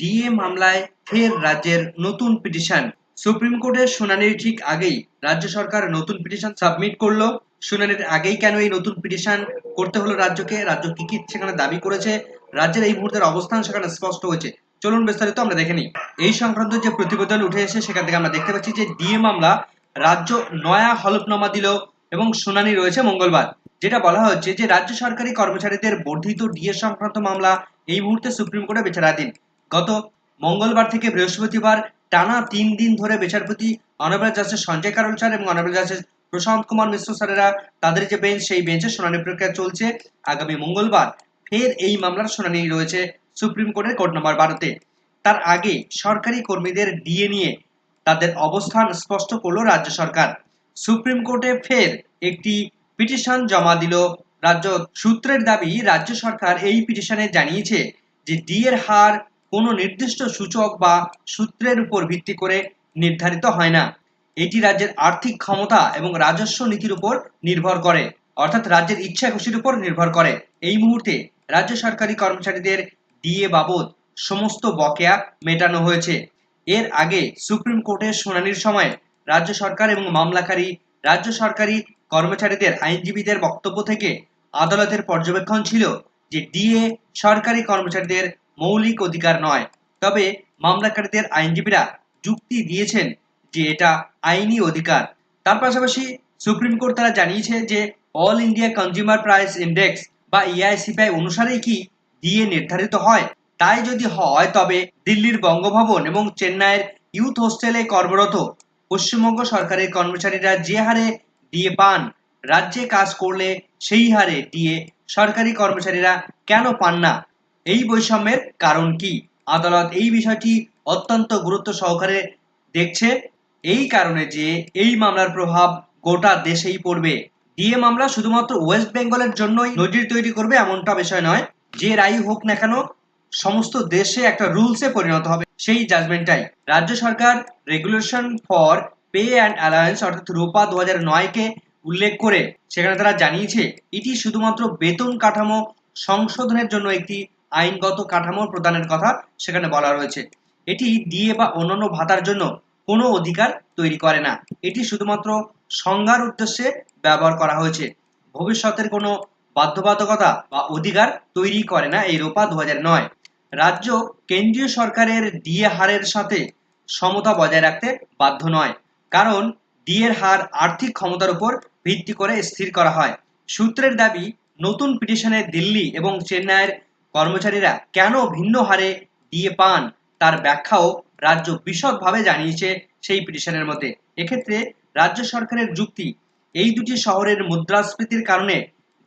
DA মামলায় ফের রাজ্যের নতুন পিটিশন। সুপ্রিম কোর্টের শুনানির ঠিক আগেই রাজ্য সরকার নতুন পিটিশন সাবমিট করল। শুনানির আগেই কেন এই নতুন পিটিশন করতে হলো রাজ্যকে? রাজ্য কি কি সেখানে দাবি করেছে? রাজ্যের এই মুহূর্তের অবস্থান সেখানে স্পষ্ট হয়েছে। চলুন বিস্তারিত আমরা দেখে নিই। এই সংক্রান্ত যে প্রতিবেদন উঠে এসে সেখান থেকে আমরা দেখতে পাচ্ছি যে ডিএ মামলা রাজ্য নয়া হলফনামা দিল এবং শুনানি রয়েছে মঙ্গলবার, যেটা বলা হচ্ছে যে রাজ্য সরকারি কর্মচারীদের বর্ধিত ডিএ সংক্রান্ত মামলা এই মুহূর্তে সুপ্রিম কোর্টে বিচারাধীন গত মঙ্গলবার থেকে বৃহস্পতিবার টানা তিন দিন ধরে বিচারপতি honourable justice Sanjay Karol sir এবং অনারেবল জাস্টিস প্রশান্ত কুমার মিশ্র স্যারেরা তাদের যে বেঞ্চ, সেই বেঞ্চে শুনানি প্রক্রিয়া চলছে আগামী মঙ্গলবার। ফের এই মামলার শুনানি রয়েছে সুপ্রিম কোর্টের কোর্ট নম্বর বারোতে। তার আগে সরকারি কর্মীদের ডিএ নিয়ে তাদের অবস্থান স্পষ্ট করল রাজ্য সরকার। সুপ্রিম কোর্টে ফের একটি পিটিশন জমা দিল রাজ্য সূত্রের দাবি, রাজ্য সরকার এই পিটিশনে জানিয়েছে যে ডি এর হার কোনো নির্দিষ্ট সূচক বা সূত্রের উপর ভিত্তি করে নির্ধারিত হয় না। এটি রাজ্যের আর্থিক ক্ষমতা এবং রাজস্ব নীতির উপর নির্ভর করে, অর্থাৎ রাজ্যের ইচ্ছা খুশির উপর নির্ভর করে। এই মুহূর্তে রাজ্য সরকারি কর্মচারীদের ডিএ বাবদ সমস্ত বকেয়া মেটানো হয়েছে। এর আগে সুপ্রিম কোর্টের শুনানির সময় রাজ্য সরকার এবং মামলাকারী রাজ্য সরকারি কর্মচারীদের আইনজীবীদের বক্তব্য থেকে আদালতের পর্যবেক্ষণ ছিল যে ডিএ সরকারি কর্মচারীদের মৌলিক অধিকার নয়। তবে মামলাকারীদের আইনজীবীরা যুক্তি দিয়েছেন যে এটা আইনি অধিকার। তার পাশাপাশি সুপ্রিম কোর্ট তারা জানিয়েছে যে all India consumer price index বা ইআইসিপিআই অনুসারেই কি দিয়ে নির্ধারিত হয়? তাই যদি হয়, তবে দিল্লির বঙ্গভবন এবং চেন্নাইয়ের ইউথ হোস্টেলে কর্মরত পশ্চিমবঙ্গ সরকারের কর্মচারীরা যে হারে ডিএ পান, রাজ্যে কাজ করলে সেই হারে ডিএ সরকারি কর্মচারীরা কেন পান না? এই বৈষম্যের কারণ কি? আদালত এই বিষয়টি অত্যন্ত গুরুত্ব সহকারে দেখছে। এই কারণে যে এই মামলার প্রভাব গোটা দেশেই পড়বে। ডিএ মামলা শুধুমাত্র ওয়েস্ট বেঙ্গলের জন্যই নজির তৈরি করবে এমনটা বিষয় নয়। যে রায় হোক না কেন, সমস্ত দেশে একটা রুলসে পরিণত হবে সেই জাজমেন্টটাই। রাজ্য সরকার regulation for pay and allowance অর্থাৎ রূপা দু হাজার নয়কে উল্লেখ করে সেখানে তারা জানিয়েছে, এটি শুধুমাত্র বেতন কাঠামো সংশোধনের জন্য একটি আইনগত কাঠামো প্রদানের কথা সেখানে বলা রয়েছে। এটি দিয়ে বা অন্যান্য ভাতার জন্য কোনো অধিকার তৈরি করে না। এটি শুধুমাত্র সংজ্ঞার উদ্দেশ্যে ব্যবহার করা হয়েছে। ভবিষ্যতের কোনো বাধ্যবাধকতা বা অধিকার তৈরি করে না এই রোপা দু নয়। রাজ্য কেন্দ্রীয় সরকারের ডিএ হারের সাথে সমতা বজায় রাখতে বাধ্য নয়। কারণ ডিএর হার আর্থিক ক্ষমতার উপর ভিত্তি করে স্থির করা হয়। সূত্রের দাবি, নতুন পিটিশনে দিল্লি এবং চেন্নাইয়ের কর্মচারীরা কেন ভিন্ন হারে ডিএ পান তার ব্যাখ্যাও রাজ্য বিশদভাবে জানিয়েছে সেই পিটিশনের মধ্যে এক্ষেত্রে রাজ্য সরকারের যুক্তি, এই দুটি শহরের মুদ্রাস্ফীতির কারণে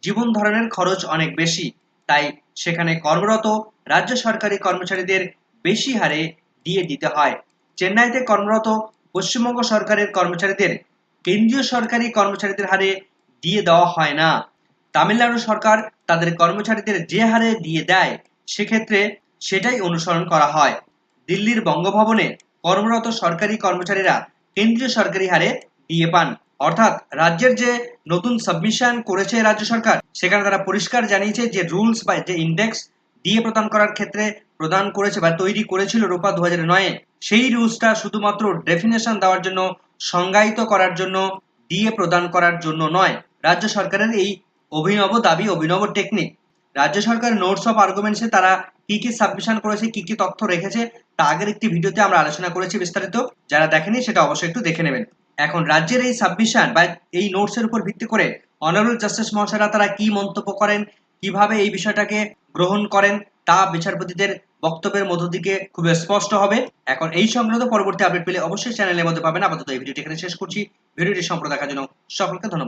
জীবন ধারণের খরচ অনেক বেশি, তাই সেখানে কর্মরত রাজ্য সরকারি কর্মচারীদের বেশি হারে দিয়ে দিতে হয়। চেন্নাইতে কর্মরত পশ্চিমবঙ্গ সরকারের কর্মচারীদের কেন্দ্রীয় সরকারি কর্মচারীদের হারে দিয়ে দেওয়া হয় না। তামিলনাড়ু সরকার তাদের কর্মচারীদের যে হারে দিয়ে দেয়, সেক্ষেত্রে সেটাই অনুসরণ করা হয়। দিল্লির বঙ্গভবনে কর্মরত সরকারি কর্মচারীরা কেন্দ্রীয় সরকারি হারে দিয়ে পান। অর্থাৎ রাজ্যের যে নতুন সাবমিশন করেছে রাজ্য সরকার, সেখানে তারা পরিষ্কার জানিয়েছে যে রুলস বা যে ইন্ডেক্স দিয়ে প্রদান করার ক্ষেত্রে প্রদান করেছে বা তৈরি করেছিল রূপা দু হাজার নয়ে সেই রুলসটা শুধুমাত্র ডেফিনেশন দেওয়ার জন্য, সংজ্ঞায়িত করার জন্য, দিয়ে প্রদান করার জন্য নয়। রাজ্য সরকারের এই অভিনব দাবি, অভিনব টেকনিক রাজ্য সরকার নোটস অফ আর্গুমেন্টসে তারা কি কি সাবমিশন করেছে, কি কি তথ্য রেখেছে, তা আগের একটি ভিডিওতে আমরা আলোচনা করেছি বিস্তারিত। যারা দেখেনি সেটা অবশ্যই একটু দেখে নেবেন। এখন রাজ্যের এই সাবমিশন বা এই নোটসের উপর ভিত্তি করে অনারেবল জাস্টিস মহাশয়রা তারা কি মন্তব্য করেন, কীভাবে এই বিষয়টাকে গ্রহণ করেন, তা বিচারপতিদের বক্তব্যের মধ্য দিকে খুব স্পষ্ট হবে। এখন এই সংক্রান্ত পরবর্তী আপডেট পেলে অবশ্যই চ্যানেলের মধ্যে পাবেন। আপাতত এই ভিডিওটি এখানে শেষ করছি। ভিডিওটি সম্পূর্ণ দেখার জন্য সকলকে ধন্যবাদ।